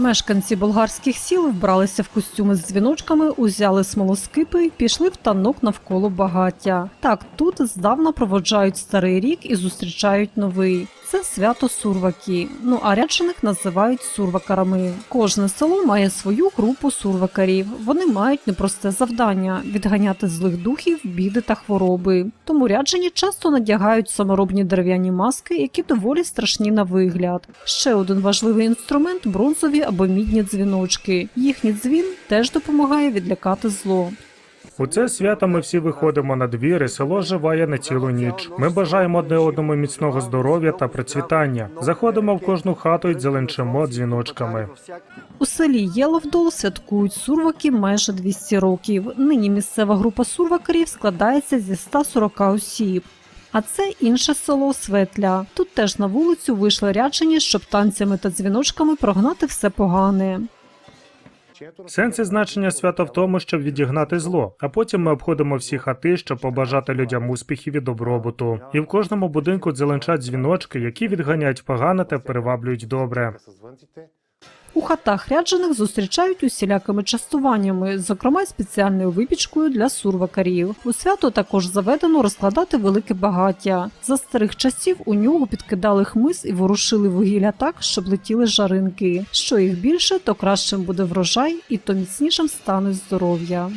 Мешканці болгарських сіл вбралися в костюми з дзвіночками, узяли смолоскипи пішли в танок навколо багаття. Так тут здавна проводжають старий рік і зустрічають новий. Це свято сурваки. Ну а ряджених називають сурвакарами. Кожне село має свою групу сурвакарів. Вони мають непросте завдання відганяти злих духів, біди та хвороби. Тому ряджені часто надягають саморобні дерев'яні маски, які доволі страшні на вигляд. Ще один важливий інструмент бронзові або мідні дзвіночки. Їхній дзвін теж допомагає відлякати зло. У це свято ми всі виходимо на двір, і село живає на цілу ніч. Ми бажаємо одне одному міцного здоров'я та процвітання. Заходимо в кожну хату і дзеленчимо дзвіночками. У селі Єловдол святкують сурваки майже 200 років. Нині місцева група сурвакарів складається зі 140 осіб. А це інше село Светля. Тут теж на вулицю вийшли ряджені, щоб танцями та дзвіночками прогнати все погане. Сенс і значення свята в тому, щоб відігнати зло. А потім ми обходимо всі хати, щоб побажати людям успіхів і добробуту. І в кожному будинку дзеленчать дзвіночки, які відганяють погане та приваблюють добре. У хатах ряджених зустрічають усілякими частуваннями, зокрема спеціальною випічкою для сурвакарів. У свято також заведено розкладати велике багаття. За старих часів у нього підкидали хмиз і ворушили вугілля так, щоб летіли жаринки. Що їх більше, то кращим буде врожай, і то міцнішим стане здоров'я.